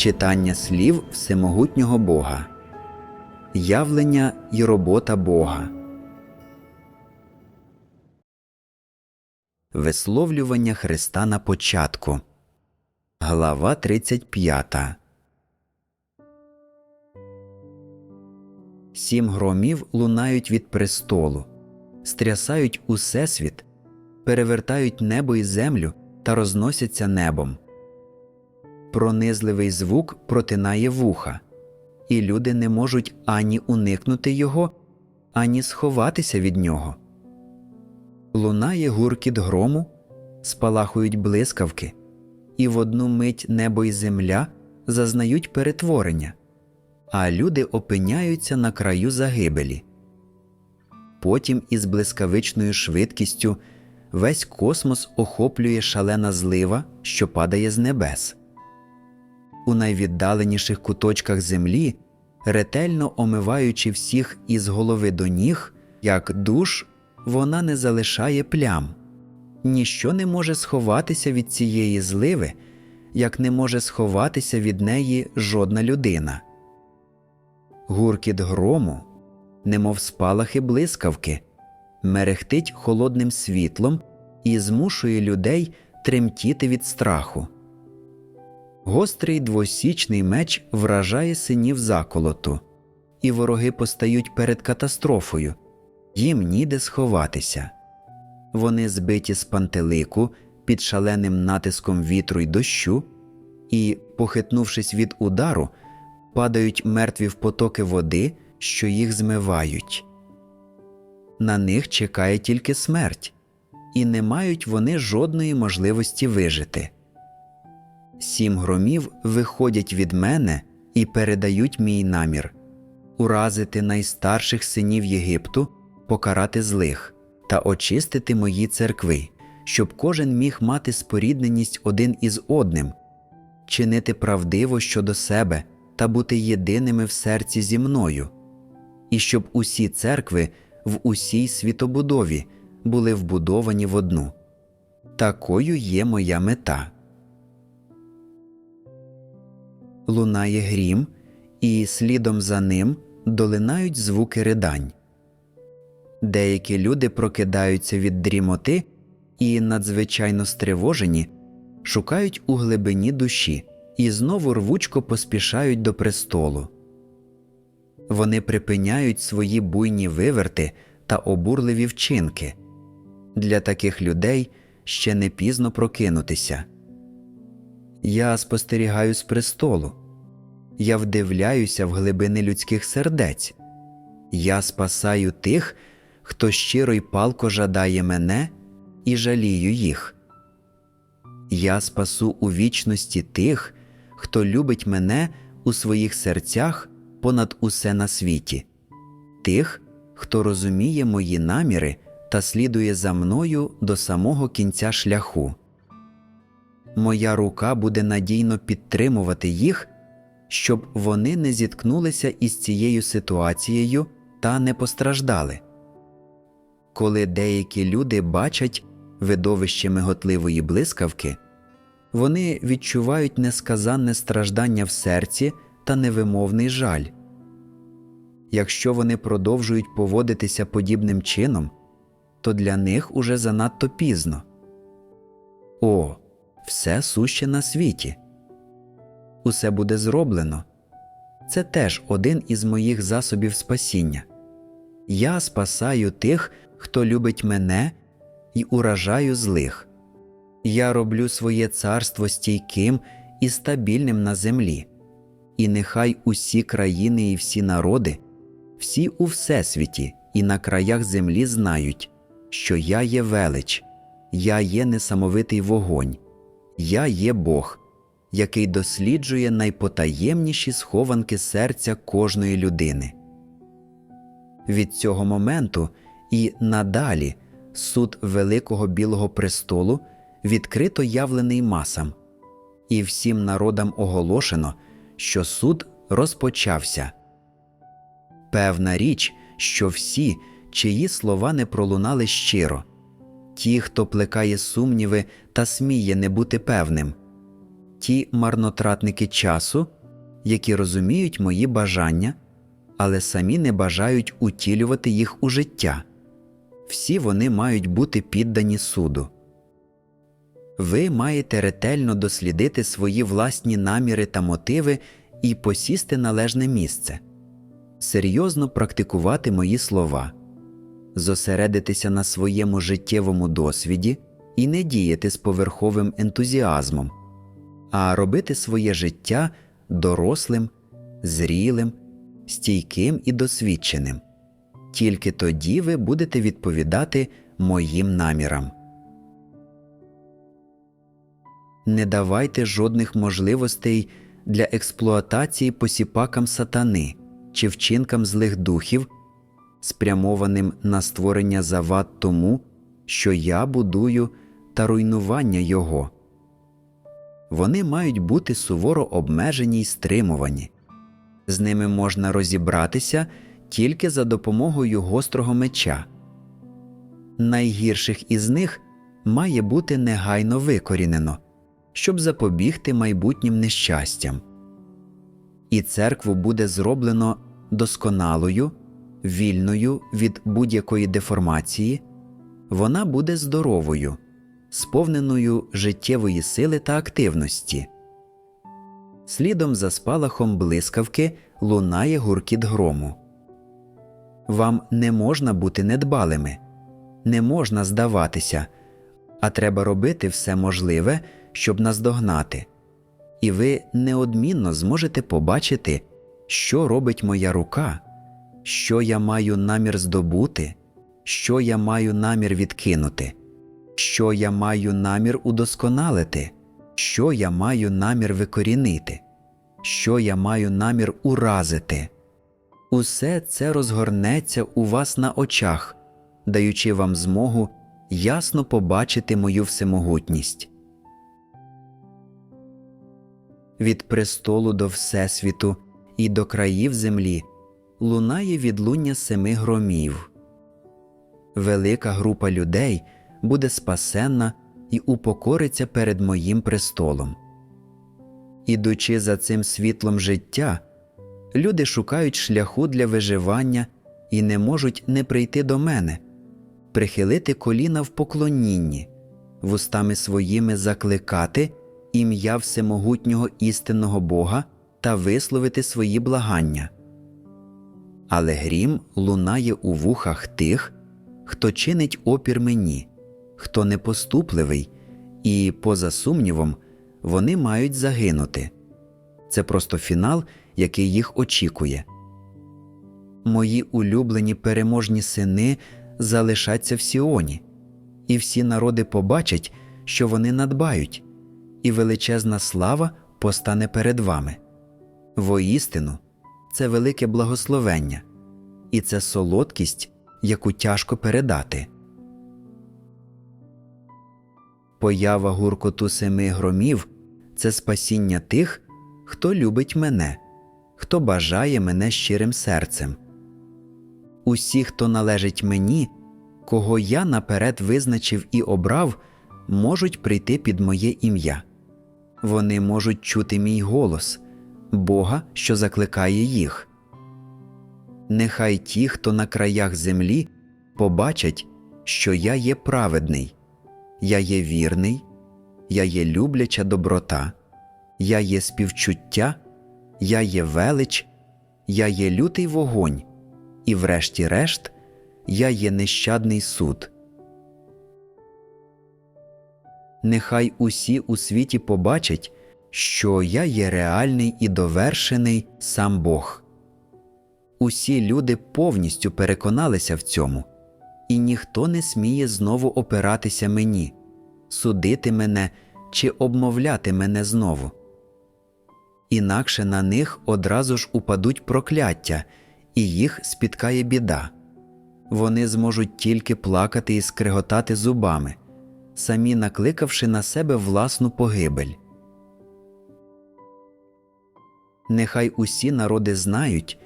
Читання слів Всемогутнього Бога, Явлення і робота Бога. Висловлювання Христа на початку. Глава 35. Сім громів лунають від престолу, стрясають усесвіт, перевертають небо і землю та розносяться небом. Пронизливий звук протинає вуха, і люди не можуть ані уникнути його, ані сховатися від нього. Лунає гуркіт грому, спалахують блискавки, і в одну мить небо і земля зазнають перетворення, а люди опиняються на краю загибелі. Потім із блискавичною швидкістю весь космос охоплює шалена злива, що падає з небес. У найвіддаленіших куточках землі, ретельно омиваючи всіх із голови до ніг, як душ, вона не залишає плям. Ніщо не може сховатися від цієї зливи, як не може сховатися від неї жодна людина. Гуркіт грому, немов спалахи блискавки, мерехтить холодним світлом і змушує людей тремтіти від страху. Гострий двосічний меч вражає синів заколоту, і вороги постають перед катастрофою, їм ніде сховатися. Вони збиті з пантелику під шаленим натиском вітру й дощу, і, похитнувшись від удару, падають мертві в потоки води, що їх змивають. На них чекає тільки смерть, і не мають вони жодної можливості вижити. Сім громів виходять від мене і передають мій намір уразити найстарших синів Єгипту, покарати злих та очистити мої церкви, щоб кожен міг мати спорідненість один із одним, чинити правдиво щодо себе та бути єдиними в серці зі мною, і щоб усі церкви в усій світобудові були вбудовані в одну. Такою є моя мета. Лунає грім, і слідом за ним долинають звуки ридань. Деякі люди прокидаються від дрімоти і, надзвичайно стривожені, шукають у глибині душі і знову рвучко поспішають до престолу. Вони припиняють свої буйні виверти та обурливі вчинки. Для таких людей ще не пізно прокинутися. Я спостерігаю з престолу. Я вдивляюся в глибини людських сердець. Я спасаю тих, хто щиро й палко жадає мене і жалію їх. Я спасу у вічності тих, хто любить мене у своїх серцях понад усе на світі, тих, хто розуміє мої наміри та слідує за мною до самого кінця шляху моя рука буде надійно підтримувати їх, щоб вони не зіткнулися із цією ситуацією та не постраждали. Коли деякі люди бачать видовище миготливої блискавки, вони відчувають несказанне страждання в серці та невимовний жаль. Якщо вони продовжують поводитися подібним чином, то для них уже занадто пізно. О, все суще на світі. Усе буде зроблено. Це теж один із моїх засобів спасіння. Я спасаю тих, хто любить мене, і уражаю злих. Я роблю своє царство стійким і стабільним на землі, і нехай усі країни і всі народи, всі у всесвіті і на краях землі знають, що я є велич, я є несамовитий вогонь. Я є Бог, який досліджує найпотаємніші схованки серця кожної людини. Від цього моменту і надалі суд Великого Білого престолу відкрито явлений масам, і всім народам оголошено, що суд розпочався. Певна річ, що всі, чиї слова не пролунали щиро, ті, хто плекає сумніви та сміє не бути певним, ті марнотратники часу, які розуміють мої бажання, але самі не бажають утілювати їх у життя. Всі вони мають бути піддані суду. Ви маєте ретельно дослідити свої власні наміри та мотиви і посісти належне місце, серйозно практикувати мої слова, зосередитися на своєму життєвому досвіді і не діяти з поверховим ентузіазмом, а робити своє життя дорослим, зрілим, стійким і досвідченим. Тільки тоді ви будете відповідати моїм намірам. Не давайте жодних можливостей для експлуатації посіпакам сатани чи вчинкам злих духів, спрямованим на створення завад тому, що я будую та руйнування його. Вони мають бути суворо обмежені й стримувані. З ними можна розібратися тільки за допомогою гострого меча. Найгірших із них має бути негайно викорінено, щоб запобігти майбутнім нещастям. І церкву буде зроблено досконалою, вільною від будь-якої деформації, вона буде здоровою, сповненою життєвої сили та активності. Слідом за спалахом блискавки лунає гуркіт грому. Вам не можна бути недбалими, не можна здаватися, а треба робити все можливе, щоб наздогнати, і ви неодмінно зможете побачити, що робить моя рука, що я маю намір здобути, що я маю намір відкинути, що я маю намір удосконалити, що я маю намір викорінити, що я маю намір уразити. Усе це розгорнеться у вас на очах, даючи вам змогу ясно побачити мою всемогутність. Від престолу до Всесвіту і до країв землі лунає відлуння семи громів. Велика група людей буде спасенна і упокориться перед моїм престолом. Ідучи за цим світлом життя, люди шукають шляху для виживання і не можуть не прийти до мене, прихилити коліна в поклонінні, вустами своїми закликати ім'я всемогутнього істинного Бога та висловити свої благання. Але грім лунає у вухах тих, хто чинить опір мені, хто непоступливий, і, поза сумнівом, вони мають загинути. Це просто фінал, який їх очікує. Мої улюблені переможні сини залишаться в Сіоні, і всі народи побачать, що вони надбають, і величезна слава постане перед вами. Воістину, це велике благословення, і це солодкість, яку тяжко передати. Поява гуркоту семи громів це спасіння тих, хто любить мене, хто бажає мене щирим серцем. Усі, хто належить мені, кого я наперед визначив і обрав, можуть прийти під моє ім'я. Вони можуть чути мій голос, Бога, що закликає їх. Нехай ті, хто на краях землі, побачать, що я є праведний, я є вірний, я є любляча доброта, я є співчуття, я є велич, я є лютий вогонь, і, врешті-решт, я є нещадний суд. Нехай усі у світі побачать, що я є реальний і довершений сам Бог. Усі люди повністю переконалися в цьому, і ніхто не сміє знову опиратися мені, судити мене чи обмовляти мене знову. Інакше на них одразу ж упадуть прокляття, і їх спіткає біда. Вони зможуть тільки плакати і скриготати зубами, самі накликавши на себе власну погибель. Нехай усі народи знають,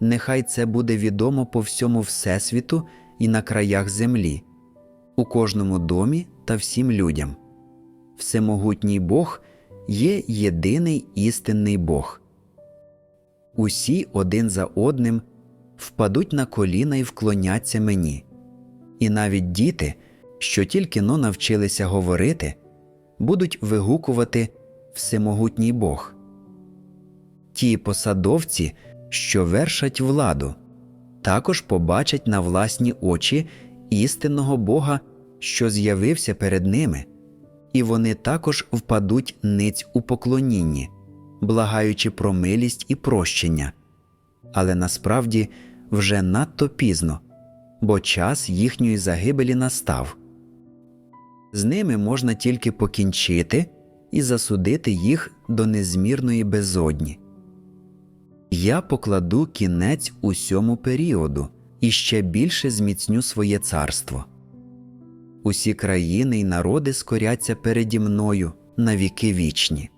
нехай це буде відомо по всьому Всесвіту і на краях землі, у кожному домі та всім людям. Всемогутній Бог є єдиний істинний Бог. Усі один за одним впадуть на коліна і вклоняться мені, і навіть діти, що тільки но навчилися говорити, будуть вигукувати Всемогутній Бог. Ті посадовці, що вершать владу, також побачать на власні очі істинного Бога, що з'явився перед ними, і вони також впадуть ниць у поклонінні, благаючи про милість і прощення. Але насправді вже надто пізно, бо час їхньої загибелі настав. З ними можна тільки покінчити і засудити їх до незмірної безодні. Я покладу кінець усьому періоду і ще більше зміцню своє царство. Усі країни й народи скоряться переді мною на віки вічні.